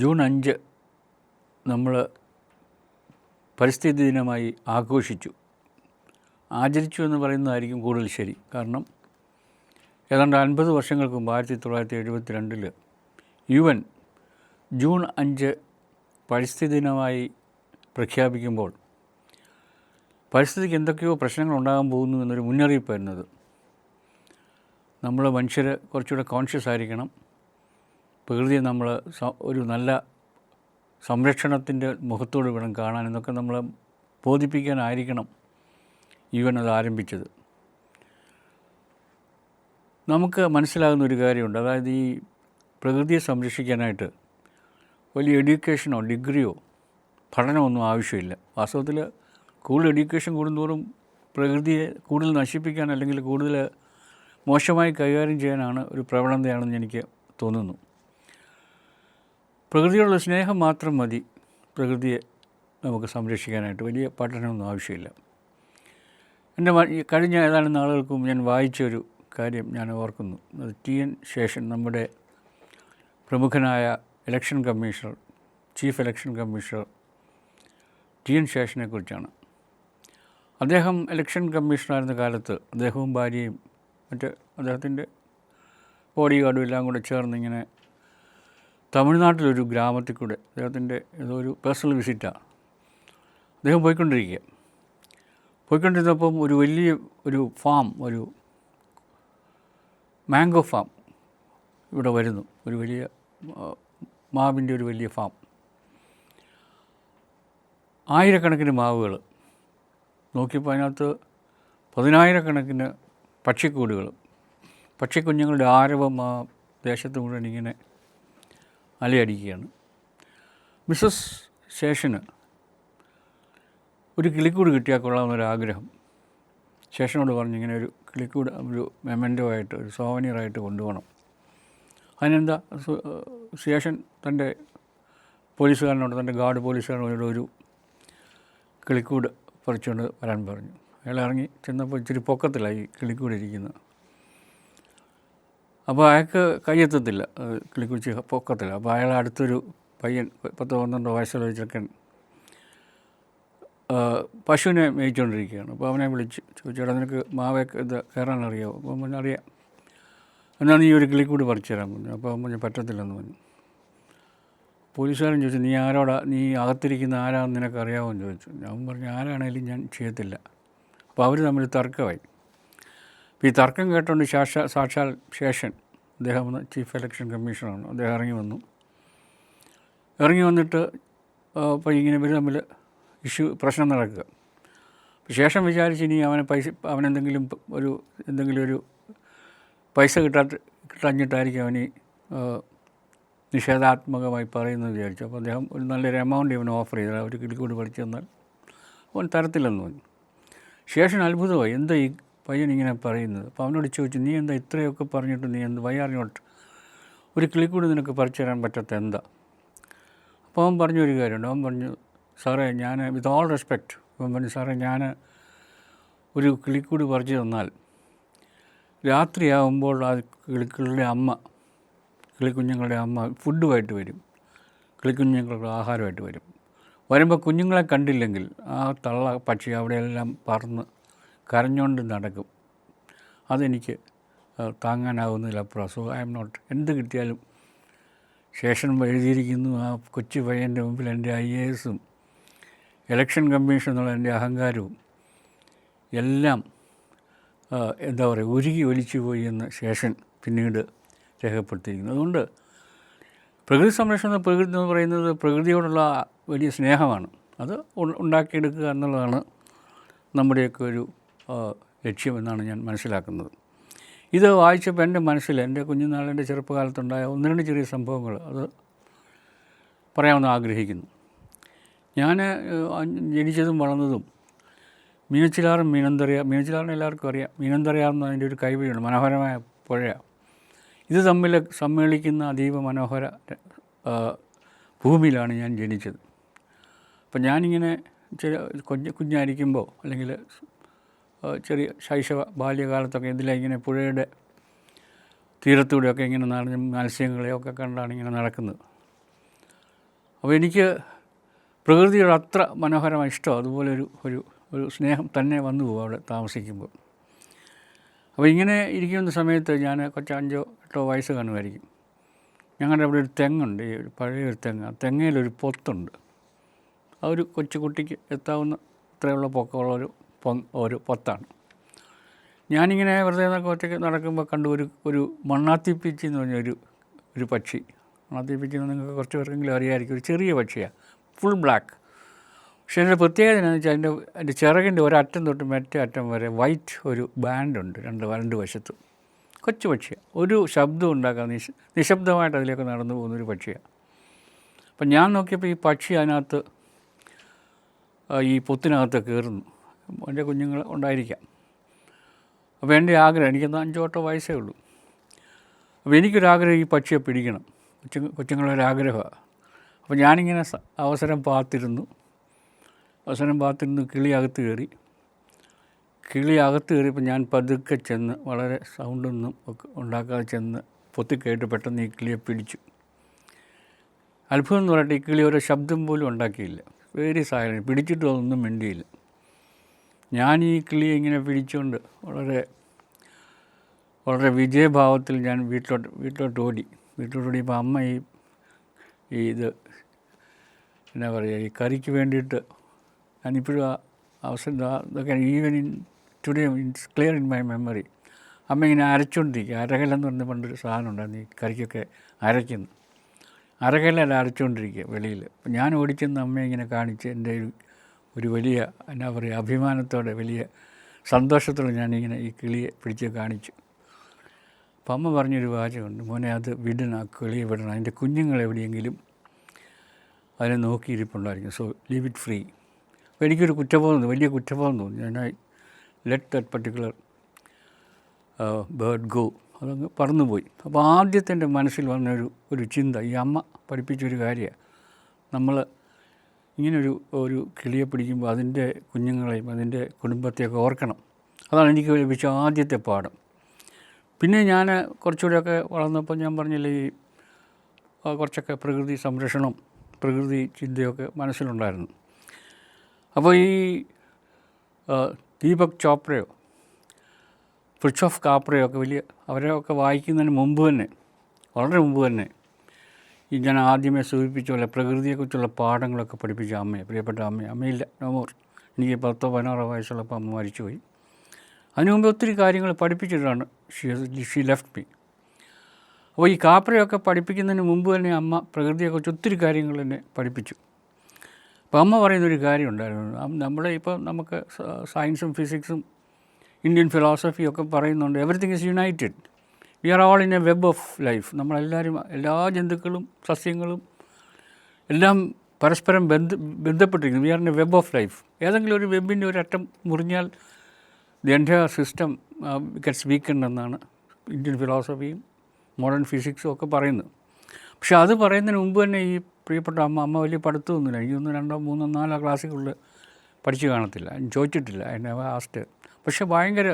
June അഞ്ച് നമ്മൾ പരിസ്ഥിതി ദിനമായി ആഘോഷിച്ചു. ആചരിച്ചു എന്ന് പറയുന്നതായിരിക്കും കൂടുതൽ ശരി. കാരണം ഏതാണ്ട് അൻപത് വർഷങ്ങൾക്കും ആയിരത്തി തൊള്ളായിരത്തി എഴുപത്തി രണ്ടിൽ യു എൻ ജൂൺ അഞ്ച് പരിസ്ഥിതി ദിനമായി പ്രഖ്യാപിക്കുമ്പോൾ പരിസ്ഥിതിക്ക് എന്തൊക്കെയോ പ്രശ്നങ്ങൾ ഉണ്ടാകാൻ പോകുന്നു എന്നൊരു മുന്നറിയിപ്പായിരുന്നത് നമ്മൾ മനുഷ്യർ കുറച്ചുകൂടെ കോൺഷ്യസ് ആയിരിക്കണം. പ്രകൃതിയെ നമ്മൾ ഒരു നല്ല സംരക്ഷണത്തിന്റെ മുഖത്തോട് വേണം കാണാൻ എന്നൊക്കെ നമ്മൾ ബോധിപ്പിക്കാനായിരിക്കണം ഈവൻ അത് ആരംഭിച്ചത്. നമുക്ക് മനസ്സിലാകുന്ന ഒരു കാര്യമുണ്ട്. അതായത് ഈ പ്രകൃതിയെ സംരക്ഷിക്കാനായിട്ട് വലിയ എഡ്യൂക്കേഷനോ ഡിഗ്രിയോ പഠനമൊന്നും ആവശ്യമില്ല. വാസ്തവത്തിൽ കൂടുതൽ എഡ്യൂക്കേഷൻ കൂടുന്തോറും പ്രകൃതിയെ കൂടുതൽ നശിപ്പിക്കാൻ അല്ലെങ്കിൽ കൂടുതൽ മോശമായി കൈകാര്യം ചെയ്യാനാണ് ഒരു പ്രവണതയാണെന്ന് എനിക്ക് തോന്നുന്നു. പ്രകൃതിയോടുള്ള സ്നേഹം മാത്രം മതി. പ്രകൃതിയെ നമുക്ക് സംരക്ഷിക്കാനായിട്ട് വലിയ പഠനമൊന്നും ആവശ്യമില്ല. എന്റെ കഴിഞ്ഞ ഏതാനും നാളുകൾക്ക് ഞാൻ വായിച്ചൊരു കാര്യം ഞാൻ ഓർക്കുന്നു. അത് ടി. എൻ. ശേഷൻ നമ്മുടെ പ്രമുഖനായ election commissioner chief election commissioner T. N. ശേഷനെ കുറിച്ചാണ്. അദ്ദേഹം ഇലക്ഷൻ കമ്മീഷണറായിരുന്ന കാലത്ത് അദ്ദേഹവും ഭാര്യയും മറ്റ് അദ്ദേഹത്തിന്റെ ബോഡി ഗാർഡും എല്ലാം കൂടെ ചേർന്ന് ഇങ്ങനെ തമിഴ്നാട്ടിലൊരു ഗ്രാമത്തിൽ കൂടെ അദ്ദേഹത്തിന്റെ ഏതോ ഒരു പേഴ്സണൽ വിസിറ്റാണ് അദ്ദേഹം പോയിക്കൊണ്ടിരിക്കുക പോയിക്കൊണ്ടിരുന്നപ്പം ഒരു വലിയ ഒരു ഫാം ഒരു മാംഗോ ഫാം ഇവിടെ വരുന്നു. ഒരു വലിയ മാവിന്റെ ഒരു വലിയ ഫാം. ആയിരക്കണക്കിന് മാവുകൾ. നോക്കിയപ്പോൾ അതിനകത്ത് പതിനായിരക്കണക്കിന് പക്ഷിക്കൂടുകൾ. പക്ഷിക്കുഞ്ഞുങ്ങളുടെ ആരവം ആ ദേശത്ത് മുഴുവൻ ഇങ്ങനെ അലയടിക്കുകയാണ്. മിസ്സസ് ശേഷന് ഒരു കിളിക്കൂട് കിട്ടിയാൽ കൊള്ളാമെന്നൊരാഗ്രഹം. ശേഷനോട് പറഞ്ഞു ഇങ്ങനെ ഒരു കിളിക്കൂട് ഒരു മെമന്റോ ആയിട്ട് ഒരു സോവനിയറായിട്ട് കൊണ്ടുപോകണം. അതിനെന്താ? ശേഷൻ തന്റെ പോലീസുകാരനോട് തന്റെ ഗാർഡ് പോലീസുകാരനോട് ഒരു കിളിക്കൂട് പറിച്ചുകൊണ്ട് വരാൻ പറഞ്ഞു. അയാൾ ഇറങ്ങി ചെന്നപ്പോൾ ഇച്ചിരി പൊക്കത്തിലായി കിളിക്കൂട് ഇരിക്കുന്നത് അപ്പോൾ അയാൾക്ക് കയ്യെത്തത്തില്ല കിളിക്കുച്ചി പൊക്കത്തില്ല. അപ്പോൾ അയാൾ അടുത്തൊരു പയ്യൻ പത്ത് പന്ത്രണ്ട് വയസ്സുള്ള ചെക്കൻ പശുവിനെ മേയിച്ചുകൊണ്ടിരിക്കുകയാണ് അപ്പോൾ അവനെ വിളിച്ച് ചോദിച്ചേട്ടാ നിനക്ക് മാവേ ഇത് കയറാൻ അപ്പോൾ പിന്നെ അറിയാം. എന്നാൽ നീ ഒരു കിളിക്കൂട് പറിച്ചു തരാൻ? പറഞ്ഞു. അപ്പോൾ അവൻ പറഞ്ഞു പറ്റത്തില്ലെന്ന് പറഞ്ഞു. പോലീസുകാരൻ ചോദിച്ചു നീ ആരോടാ? നീ അകത്തിരിക്കുന്ന ആരാന്ന് നിനക്ക് അറിയാമോന്ന് ചോദിച്ചു. ഞാൻ പറഞ്ഞു ആരാണേലും ഞാൻ ചെയ്യത്തില്ല. അപ്പോൾ അവർ തമ്മിൽ തർക്കമായി. ഈ തർക്കം കേട്ടുകൊണ്ട് ശാഷ സാക്ഷാൽ ശേഷൻ അദ്ദേഹം ചീഫ് ഇലക്ഷൻ കമ്മീഷണറാണ്. അദ്ദേഹം ഇറങ്ങി വന്നു. ഇറങ്ങി വന്നിട്ട് അപ്പോൾ ഇങ്ങനെ ഇവർ തമ്മിൽ ഇഷ്യൂ പ്രശ്നം നടക്കുക. ശേഷം വിചാരിച്ച് ഇനി അവനെ പൈസ അവനെന്തെങ്കിലും ഒരു എന്തെങ്കിലും ഒരു പൈസ കിട്ടാത്ത കിട്ടഞ്ഞിട്ടായിരിക്കും അവന് നിഷേധാത്മകമായി പറയുന്നത് വിചാരിച്ചു. അപ്പോൾ അദ്ദേഹം ഒരു നല്ലൊരു എമൗണ്ട് ഇവന് ഓഫർ ചെയ്ത. അവർ കിളിക്കൂടി പഠിച്ചു തന്നാൽ അവൻ തരത്തില്ലെന്ന് പറഞ്ഞു. ശേഷൻ അത്ഭുതമായി. എന്താ ഈ പയ്യൻ ഇങ്ങനെ പറയുന്നത്. അപ്പോൾ അവനോട് ചോദിച്ചു നീ എന്താ ഇത്രയൊക്കെ പറഞ്ഞിട്ട് നീ എന്ത് വൈ ആർ നോട്ട് ഒരു കിളിക്കൂടി നിനക്ക് പറിച്ചു തരാൻ പറ്റാത്ത എന്താ? അപ്പോൾ അവൻ പറഞ്ഞു ഒരു കാര്യമുണ്ട്. അവൻ പറഞ്ഞു സാറേ ഞാൻ വിത്ത് ഓൾ റെസ്പെക്റ്റ് അവൻ പറഞ്ഞു സാറേ ഞാൻ ഒരു കിളിക്കൂടി പറിച്ചു തന്നാൽ രാത്രിയാകുമ്പോൾ ആ കിളിക്കളുടെ അമ്മ കിളിക്കുഞ്ഞുങ്ങളുടെ അമ്മ ഫുഡുമായിട്ട് വരും. കിളിക്കുഞ്ഞുങ്ങളുടെ ആഹാരമായിട്ട് വരും. വരുമ്പോൾ കുഞ്ഞുങ്ങളെ കണ്ടില്ലെങ്കിൽ ആ തള്ള പക്ഷി അവിടെയെല്ലാം പറന്ന് കരഞ്ഞുകൊണ്ട് നടക്കും. അതെനിക്ക് താങ്ങാനാവുന്നതിലപ്പുറം സോ ഐ എം നോട്ട് എന്ത് കിട്ടിയാലും ശേഷൻ എഴുതിയിരിക്കുന്നു ആ കൊച്ചു പയ്യന്റെ മുമ്പിൽ എന്റെ ഐ എ എസും ഇലക്ഷൻ കമ്മീഷൻ എന്നുള്ള എന്റെ അഹങ്കാരവും എല്ലാം എന്താ പറയുക ഉരുകി ഒലിച്ചു പോയി എന്ന് ശേഷൻ പിന്നീട് രേഖപ്പെടുത്തിയിരിക്കുന്നു. അതുകൊണ്ട് പ്രകൃതി സംരക്ഷണം പ്രകൃതി എന്ന് പറയുന്നത് പ്രകൃതിയോടുള്ള വലിയ സ്നേഹമാണ്. അത് ഉണ്ടാക്കിയെടുക്കുക എന്നുള്ളതാണ് നമ്മുടെയൊക്കെ ഒരു ലക്ഷ്യമെന്നാണ് ഞാൻ മനസ്സിലാക്കുന്നത്. ഇത് വായിച്ചപ്പോൾ എന്റെ മനസ്സിൽ എന്റെ കുഞ്ഞുനാളിന്റെ ചെറുപ്പകാലത്തുണ്ടായ ഒന്ന് രണ്ട് ചെറിയ സംഭവങ്ങൾ അത് പറയാമെന്ന് ആഗ്രഹിക്കുന്നു. ഞാൻ ജനിച്ചതും വളർന്നതും മീനച്ചിലാറും മീനന്തറിയ മീനച്ചിലാറിന് എല്ലാവർക്കും അറിയാം. മീനന്തറിയാറെന്ന് അതിന്റെ ഒരു കൈവഴിയുണ്ട് മനോഹരമായ പുഴ ഇത് തമ്മിൽ സമ്മേളിക്കുന്ന അതീവ മനോഹര ഭൂമിയിലാണ് ഞാൻ ജനിച്ചത്. അപ്പം ഞാനിങ്ങനെ ചെറിയ കുഞ്ഞ് കുഞ്ഞായിരിക്കുമ്പോൾ അല്ലെങ്കിൽ ചെറിയ ശൈശവ ബാല്യകാലത്തൊക്കെ ഇതിലെ ഇങ്ങനെ പുഴയുടെ തീരത്തൂടെയൊക്കെ ഇങ്ങനെ നടന്ന് മത്സ്യങ്ങളെയൊക്കെ കണ്ടാണ് ഇങ്ങനെ നടക്കുന്നത്. അപ്പോൾ എനിക്ക് പ്രകൃതിയുടെ അത്ര മനോഹരമായ ഇഷ്ടം അതുപോലെ ഒരു ഒരു ഒരു സ്നേഹം തന്നെ വന്നു പോകും അവിടെ താമസിക്കുമ്പോൾ. അപ്പോൾ ഇങ്ങനെ ഇരിക്കുന്ന സമയത്ത് ഞാൻ കുറച്ച് അഞ്ചോ എട്ടോ വയസ്സ് കാണുമായിരിക്കും. ഞങ്ങളുടെ അവിടെ ഒരു തെങ്ങുണ്ട് ഈ ഒരു പഴയ ഒരു തെങ്ങ്. ആ തെങ്ങയിലൊരു പൊത്തുണ്ട്. ആ ഒരു കൊച്ചു കുട്ടിക്ക് എത്താവുന്ന ഇത്രയുള്ള പൊക്കമുള്ള ഒരു ഒരു പൊത്താണ്. ഞാനിങ്ങനെ വെറുതെ ഒറ്റയ്ക്ക് നടക്കുമ്പോൾ കണ്ടു ഒരു ഒരു മണ്ണാത്തിപ്പിച്ചി എന്ന് പറഞ്ഞ ഒരു പക്ഷി. മണ്ണാത്തിപ്പിച്ചി എന്ന് നിങ്ങൾക്ക് കുറച്ച് പേർക്കെങ്കിലും അറിയാമായിരിക്കും ഒരു ചെറിയ പക്ഷിയാണ് ഫുൾ ബ്ലാക്ക് പക്ഷേ അതിന്റെ പ്രത്യേകത എന്താണെന്ന് വെച്ചാൽ അതിന്റെ അതിന്റെ ചിറകിന്റെ ഒരറ്റം തൊട്ട് മറ്റേ അറ്റം വരെ വൈറ്റ് ഒരു ബാൻഡുണ്ട് രണ്ട് രണ്ട് വശത്ത്. കൊച്ചു പക്ഷിയാണ് ഒരു ശബ്ദം ഉണ്ടാക്കാതെ നിശ നിശബ്ദമായിട്ട് അതിലേക്ക് നടന്നു പോകുന്നൊരു പക്ഷിയാണ് അപ്പം ഞാൻ നോക്കിയപ്പോൾ ഈ പക്ഷി അതിനകത്ത് ഈ പൊത്തിനകത്ത് കയറുന്നു. എന്റെ കുഞ്ഞുങ്ങൾ ഉണ്ടായിരിക്കാം. അപ്പോൾ എന്റെ ആഗ്രഹം എനിക്കൊന്ന് അഞ്ചോ എട്ടോ വയസ്സേ ഉള്ളൂ. അപ്പോൾ എനിക്കൊരാഗ്രഹം ഈ പക്ഷിയെ പിടിക്കണം. കൊച്ചു കൊച്ചുങ്ങളൊരാഗ്രഹമാണ്. അപ്പോൾ ഞാനിങ്ങനെ അവസരം പാത്തിരുന്നു. അവസരം പാത്തിരുന്നു കിളി അകത്ത് കയറി. കിളി അകത്ത് കയറിയപ്പോൾ ഞാൻ പതുക്കെ ചെന്ന് വളരെ സൗണ്ടൊന്നും ഒക്കെ ഉണ്ടാക്കാതെ ചെന്ന് പൊത്തിക്കയറ്റ് പെട്ടെന്ന് ഈ കിളിയെ പിടിച്ചു. അത്ഭുതം എന്ന് പറയട്ടെ ഈ കിളി ഒരു ശബ്ദം പോലും ഉണ്ടാക്കിയില്ല. വെരി സാഹചര്യം പിടിച്ചിട്ടും അതൊന്നും മിണ്ടിയില്ല. ഞാൻ ഈ കിളിയെ ഇങ്ങനെ പിടിച്ചുകൊണ്ട് വളരെ വളരെ വിജയഭാവത്തിൽ ഞാൻ വീട്ടിലോട്ട് വീട്ടിലോട്ട് ഓടി. വീട്ടിലോട്ട് ഓടിയപ്പോൾ അമ്മ ഈ ഈ ഇത് എന്നാ പറയുക ഈ കറിക്ക് വേണ്ടിയിട്ട് ഞാനിപ്പോഴും ആ അവസരം ഇതൊക്കെ even in today it's clear in my memory അമ്മ ഇങ്ങനെ അരച്ചുകൊണ്ടിരിക്കുക അരകല്ലെന്ന് പറഞ്ഞ പണ്ടൊരു സാധനം ഉണ്ടായിരുന്നു ഈ കറിക്കൊക്കെ അരയ്ക്കുന്നു. അരകല്ലല്ല അരച്ചുകൊണ്ടിരിക്കുക വെളിയിൽ ഞാൻ ഓടിച്ചെന്ന് അമ്മയെ ഇങ്ങനെ കാണിച്ച് എന്റെ ഒരു ഒരു വലിയ എന്നാ പറയുക അഭിമാനത്തോടെ വലിയ സന്തോഷത്തോടെ ഞാനിങ്ങനെ ഈ കിളിയെ പിടിച്ച് കാണിച്ചു. അപ്പം അമ്മ പറഞ്ഞൊരു വാചകമുണ്ട്. മോനെ അത് വിടണം ആ കിളിയെ വിടണം. അതിന്റെ കുഞ്ഞുങ്ങൾ എവിടെയെങ്കിലും അതിനെ നോക്കിയിരിപ്പുണ്ടായിരിക്കും. So leave it free. അപ്പോൾ എനിക്കൊരു കുറ്റബോധം വലിയ കുറ്റബോധം തോന്നി. ഞാൻ let that particular bird go അതങ്ങ് പറന്നുപോയി. അപ്പോൾ ആദ്യത്തെ എന്റെ മനസ്സിൽ വന്നൊരു ഒരു ചിന്ത ഈ അമ്മ പഠിപ്പിച്ചൊരു കാര്യമാണ്. നമ്മൾ ഇങ്ങനൊരു ഒരു കിളിയെ പിടിക്കുമ്പോൾ അതിന്റെ കുഞ്ഞുങ്ങളെയും അതിന്റെ കുടുംബത്തെയൊക്കെ ഓർക്കണം. അതാണ് എനിക്ക് ലഭിച്ച ആദ്യത്തെ പാഠം. പിന്നെ ഞാൻ കുറച്ചുകൂടെയൊക്കെ വളർന്നപ്പോൾ ഞാൻ പറഞ്ഞില്ലേ ഈ കുറച്ചൊക്കെ പ്രകൃതി സംരക്ഷണം പ്രകൃതി ചിന്തയൊക്കെ മനസ്സിലുണ്ടായിരുന്നു. അപ്പോൾ ഈ ദീപക് ചോപ്രയോ ഓഫ് കാപ്രയോ ഒക്കെ വലിയ അവരെയൊക്കെ വായിക്കുന്നതിന് മുമ്പ് തന്നെ വളരെ മുമ്പ് തന്നെ ഈ ഞാൻ ആദ്യമേ സൂചിപ്പിച്ച പോലെ പ്രകൃതിയെക്കുറിച്ചുള്ള പാഠങ്ങളൊക്കെ പഠിപ്പിച്ച അമ്മയെ പ്രിയപ്പെട്ട അമ്മയെ അമ്മയില്ല നോമോർ എനിക്ക് പത്തോ പതിനാറോ വയസ്സുള്ളപ്പോൾ അമ്മ മരിച്ചുപോയി. അതിനു മുമ്പ് ഒത്തിരി കാര്യങ്ങൾ പഠിപ്പിച്ചിട്ടാണ് ഷീ ഷീ ലെഫ്റ്റ് മീ അപ്പോൾ ഈ കാപ്രയൊക്കെ പഠിപ്പിക്കുന്നതിന് മുമ്പ് തന്നെ അമ്മ പ്രകൃതിയെക്കുറിച്ച് ഒത്തിരി കാര്യങ്ങൾ എന്നെ പഠിപ്പിച്ചു. അപ്പോൾ അമ്മ പറയുന്നൊരു കാര്യം ഉണ്ടായിരുന്നു അം- നമ്മുടെ ഇപ്പോൾ നമുക്ക് സയൻസും ഫിസിക്സും ഇന്ത്യൻ ഫിലോസഫിയൊക്കെ പറയുന്നുണ്ട്. Everything is united we are all in a web of life നമ്മളെല്ലാവരും എല്ലാ ജന്തുക്കളും സസ്യങ്ങളും എല്ലാം പരസ്പരം ബന്ധ ബന്ധപ്പെട്ടിരിക്കുന്നു. We are in a web of life ഏതെങ്കിലും ഒരു വെബിന്റെ ഒരു അറ്റം മുറിഞ്ഞാൽ ദി എന്റെ സിസ്റ്റം ഗെറ്റ്സ് വീക്കൻഡ് എന്നാണ് ഇന്ത്യൻ ഫിലോസഫിയും മോഡേൺ ഫിസിക്സും ഒക്കെ പറയുന്നത്. പക്ഷെ അത് പറയുന്നതിന് മുമ്പ് തന്നെ ഈ പ്രിയപ്പെട്ട അമ്മ അമ്മ വലിയ പഠിത്തമൊന്നുമില്ല എനിക്കൊന്നും രണ്ടോ മൂന്നോ നാലോ ക്ലാസ്സുകളിൽ പഠിച്ചു കാണത്തില്ല. ചോദിച്ചിട്ടില്ല. എന്നെ ആസ്റ്റ് പക്ഷെ ഭയങ്കര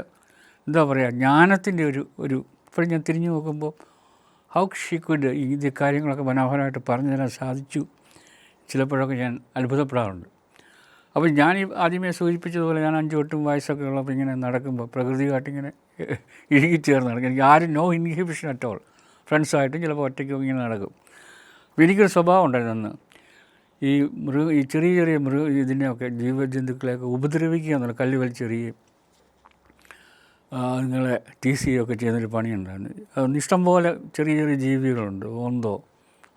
എന്താ പറയുക ജ്ഞാനത്തിന്റെ ഒരു ഒരു ഇപ്പോഴും ഞാൻ തിരിഞ്ഞു നോക്കുമ്പോൾ ഹൗ ഷീ കുഡ് ഇത് കാര്യങ്ങളൊക്കെ മനോഹരമായിട്ട് പറഞ്ഞു തരാൻ സാധിച്ചു. ചിലപ്പോഴൊക്കെ ഞാൻ അത്ഭുതപ്പെടാറുണ്ട്. അപ്പോൾ ഞാൻ ഈ ആദ്യമേ സൂചിപ്പിച്ചതുപോലെ ഞാൻ അഞ്ചു വട്ടും വയസ്സൊക്കെ ഉള്ളപ്പോൾ ഇങ്ങനെ നടക്കുമ്പോൾ പ്രകൃതിയായിട്ടിങ്ങനെ ഇഴുകിച്ചേർന്ന് നടക്കും. എനിക്ക് ആരും നോ ഇൻഹിബിഷൻ അറ്റ് ഓൾ ഫ്രണ്ട്സായിട്ടും ചിലപ്പോൾ ഒറ്റയ്ക്കും ഇങ്ങനെ നടക്കും. അപ്പോൾ എനിക്കൊരു സ്വഭാവം ഉണ്ടായിരുന്നു അന്ന്. ഈ മൃഗ ഈ ചെറിയ ചെറിയ മൃഗ ഇതിനെയൊക്കെ ജീവജന്തുക്കളെയൊക്കെ ഉപദ്രവിക്കുക എന്നുള്ള കല്ല് വലിച്ചെറിയുകയും ആ, സി ഒക്കെ ചെയ്യുന്നൊരു പണിയുണ്ടായിരുന്നു. അതുകൊണ്ട് ഇഷ്ടംപോലെ ചെറിയ ചെറിയ ജീവികളുണ്ട്. ഓന്തോ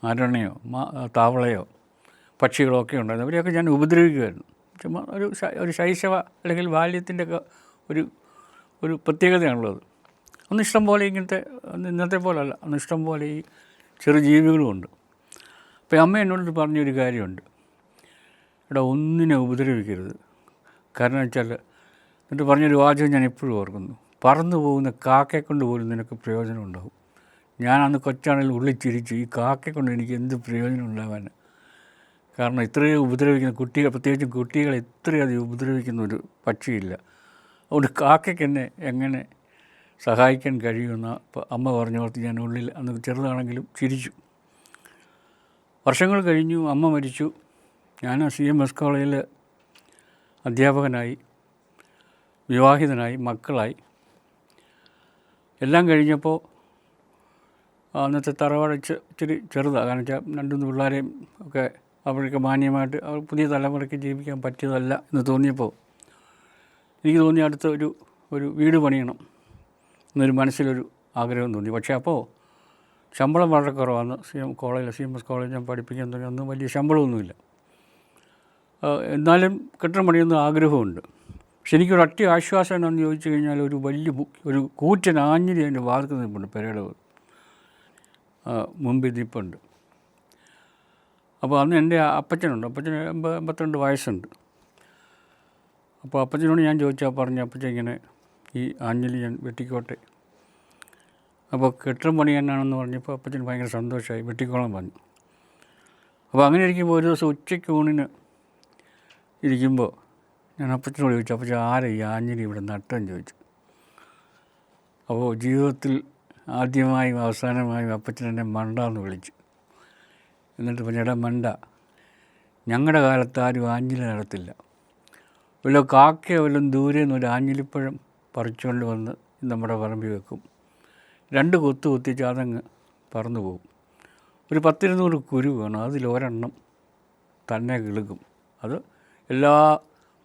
അരണയോ താവളയോ പക്ഷികളോ ഒക്കെ ഉണ്ടായിരുന്നു. അവരെയൊക്കെ ഞാൻ ഉപദ്രവിക്കുമായിരുന്നു ചുമ്മാ ഒരു ഒരു ശൈശവ അല്ലെങ്കിൽ ബാല്യത്തിന്റെ ഒക്കെ ഒരു ഒരു പ്രത്യേകതയാണുള്ളത്. ഒന്ന് ഇഷ്ടം പോലെ ഇങ്ങനത്തെ ഇന്നത്തെ പോലല്ല. അന്ന് ഇഷ്ടം പോലെ ഈ ചെറു ജീവികളുമുണ്ട്. അപ്പോൾ അമ്മ എന്നോട് പറഞ്ഞൊരു കാര്യമുണ്ട്. എടാ ഒന്നിനെ ഉപദ്രവിക്കരുത്. കാരണം വെച്ചാൽ എന്നിട്ട് പറഞ്ഞൊരു വാചകം ഞാൻ എപ്പോഴും ഓർക്കുന്നു. പറന്നു പോകുന്ന കാക്കയെ കൊണ്ട് പോലും നിനക്ക് പ്രയോജനം ഉണ്ടാവും. ഞാൻ അന്ന് കൊച്ചാണെങ്കിൽ ഉള്ളിച്ചിരിച്ചു ഈ കാക്കയെ കൊണ്ട് എനിക്ക് എന്ത് പ്രയോജനം ഉണ്ടാവാൻ? കാരണം ഇത്രയും ഉപദ്രവിക്കുന്ന കുട്ടികൾ പ്രത്യേകിച്ചും കുട്ടികളെ ഇത്രയധികം ഉപദ്രവിക്കുന്ന ഒരു പക്ഷിയില്ല. അതുകൊണ്ട് കാക്കയ്ക്ക് എന്നെ എങ്ങനെ സഹായിക്കാൻ കഴിയുമെന്ന് അമ്മ പറഞ്ഞോർത്ത് ഞാൻ ഉള്ളിൽ അന്ന് ചെറുതാണെങ്കിലും ചിരിച്ചു. വർഷങ്ങൾ കഴിഞ്ഞു അമ്മ മരിച്ചു. ഞാൻ സി എം എസ് കോളേജിൽ അധ്യാപകനായി വിവാഹിതനായി മക്കളായി. എല്ലാം കഴിഞ്ഞപ്പോൾ അന്നത്തെ തറവാട് ഇച്ചി- ഇച്ചിരി ചെറുതാണ് കാരണം വെച്ചാൽ രണ്ടുമൂന്ന് പിള്ളേരെയും ഒക്കെ അവർക്ക് മാന്യമായിട്ട് അവർ പുതിയ തലമുറയ്ക്ക് ജീവിക്കാൻ പറ്റിയതല്ല എന്ന് തോന്നിയപ്പോൾ എനിക്ക് തോന്നി അടുത്ത ഒരു ഒരു വീട് പണിയണം എന്നൊരു മനസ്സിലൊരു ആഗ്രഹം തോന്നി. പക്ഷേ അപ്പോൾ ശമ്പളം വളരെ കുറവാണ് സി എം കോളേജിൽ സി എം എസ് കോളേജ് ഞാൻ പഠിപ്പിക്കാൻ തുടങ്ങി. ഒന്നും വലിയ ശമ്പളമൊന്നുമില്ല. എന്നാലും കെട്ടിടം പണിയൊന്നും ആഗ്രഹമുണ്ട്. പക്ഷെ ഒറ്റ ആശ്വാസം എന്നാന്ന് ചോദിച്ചു കഴിഞ്ഞാൽ ഒരു വലിയ ഒരു കൂറ്റൻ ആഞ്ഞിരി എന്റെ വാർത്ത് നിൽപ്പുണ്ട് പെരയുടെ മുമ്പിൽ നിൽപ്പുണ്ട്. അപ്പോൾ അന്ന് എന്റെ അപ്പച്ചനുണ്ട്. അപ്പച്ചന് എൺപത് എൺപത്തിരണ്ട് വയസ്സുണ്ട്. അപ്പോൾ അപ്പച്ചനോട് ഞാൻ ചോദിച്ചാൽ പറഞ്ഞു അപ്പച്ചൻ ഇങ്ങനെ ഈ ആഞ്ഞിലി ഞാൻ വെട്ടിക്കോട്ടെ. അപ്പോൾ കെട്ടിടം പണി തന്നെയാണെന്ന് പറഞ്ഞപ്പോൾ അപ്പച്ചൻ ഭയങ്കര സന്തോഷമായി. വെട്ടിക്കോളാൻ പറഞ്ഞു. അപ്പോൾ അങ്ങനെ ഇരിക്കുമ്പോൾ ഒരു ദിവസം ഉച്ചയ്ക്ക് ഊണിന് ഇരിക്കുമ്പോൾ ഞാൻ അപ്പച്ചനോട് ചോദിച്ചു അപ്പച്ച ആരാ ഈ ആഞ്ഞിലി ഇവിടെ നട്ടെന്ന് ചോദിച്ചു. അപ്പോൾ ജീവിതത്തിൽ ആദ്യമായും അവസാനമായും അപ്പച്ചൻ എന്നെ മണ്ട എന്ന് വിളിച്ചു. എന്നിട്ട് പറഞ്ഞ മണ്ട ഞങ്ങളുടെ കാലത്ത് ആരും ആഞ്ഞിലി നടത്തില്ല. വല്ല കാക്കയോ വല്ലതും ദൂരെ നിന്ന് ഒരു ആഞ്ഞിലിപ്പഴം പറിച്ചുകൊണ്ട് വന്ന് നമ്മുടെ പറമ്പിൽ വെക്കും. രണ്ട് കൊത്ത് കുത്തിച്ച് അതങ്ങ് പറന്നു പോകും. ഒരു പത്തിരുന്നൂറ് കുരു വേണം അതിലൊരെണ്ണം തന്നെ കിളുക്കും അത് എല്ലാ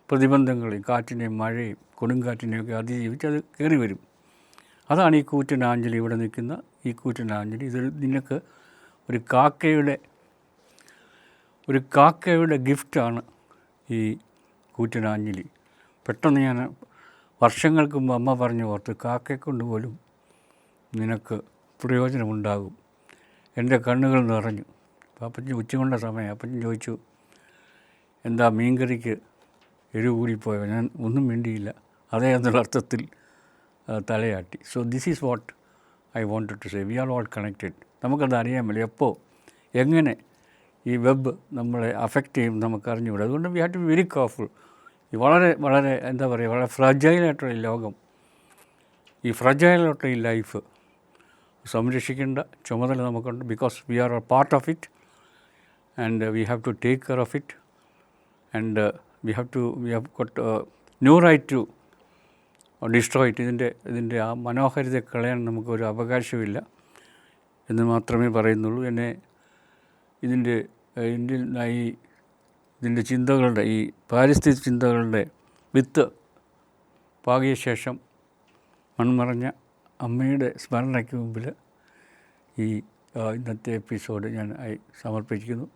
പ്രതിബന്ധങ്ങളെയും കാറ്റിനെയും മഴയും കൊടുങ്കാറ്റിനെയും ഒക്കെ അതിജീവിച്ച് അത് കയറി വരും അതാണ് ഈ കൂറ്റനാഞ്ജലി ഇവിടെ നിൽക്കുന്ന ഈ കൂറ്റനാഞ്ജലി ഇതിൽ ഇത് നിനക്ക് ഒരു കാക്കയുടെ ഒരു കാക്കയുടെ ഗിഫ്റ്റാണ് ഈ കൂറ്റനാഞ്ജലി പെട്ടെന്ന് ഞാൻ വർഷങ്ങൾക്ക് മുമ്പ് അമ്മ പറഞ്ഞു ഓർത്ത് കാക്കയെക്കൊണ്ട് പോലും നിനക്ക് പ്രയോജനമുണ്ടാകും. എന്റെ കണ്ണുകൾ നിറഞ്ഞു. അപ്പം അപ്പച്ചൻ ഉച്ചകൊണ്ട സമയം. അപ്പച്ചൻ ചോദിച്ചു എന്താ മീൻകറിക്ക് എരിവ് കൂടിപ്പോയോ ഞാൻ ഒന്നും വേണ്ടിയില്ല അതേ എന്നുള്ള അർത്ഥത്തിൽ തലയാട്ടി. So this is what I wanted to say we are all connected നമുക്കത് അറിയാൻ പറ്റില്ല എപ്പോൾ എങ്ങനെ ഈ വെബ് നമ്മളെ അഫക്റ്റ് ചെയ്യും നമുക്ക് അറിഞ്ഞുകൂടാ അതുകൊണ്ട് we have to be very careful വളരെ വളരെ എന്താ പറയുക വളരെ ഫ്രജൈലായിട്ടുള്ള ഈ ലോകം. ഈ ഫ്രജൈലായിട്ടുള്ള ഈ ലൈഫ് സംരക്ഷിക്കേണ്ട ചുമതല നമുക്കുണ്ട്. Because we are part of it and we have to take care of it and we have to we have got no right to destroy it ഇതിന്റെ ഇതിന്റെ ആ മനോഹാരിത കളയാൻ നമുക്കൊരു അവകാശമില്ല എന്ന് മാത്രമേ പറയുന്നുള്ളൂ. എന്നെ ഇതിന്റെ ഇന്ത്യൻ ഈ ഇതിന്റെ ചിന്തകളുടെ ഈ പാരിസ്ഥിതിക ചിന്തകളുടെ വിത്ത് പാകിയ ശേഷം മൺമറഞ്ഞ അമ്മയുടെ സ്മരണയ്ക്ക് മുമ്പിൽ ഈ ഇന്നത്തെ എപ്പിസോഡ് ഞാൻ സമർപ്പിക്കുന്നു.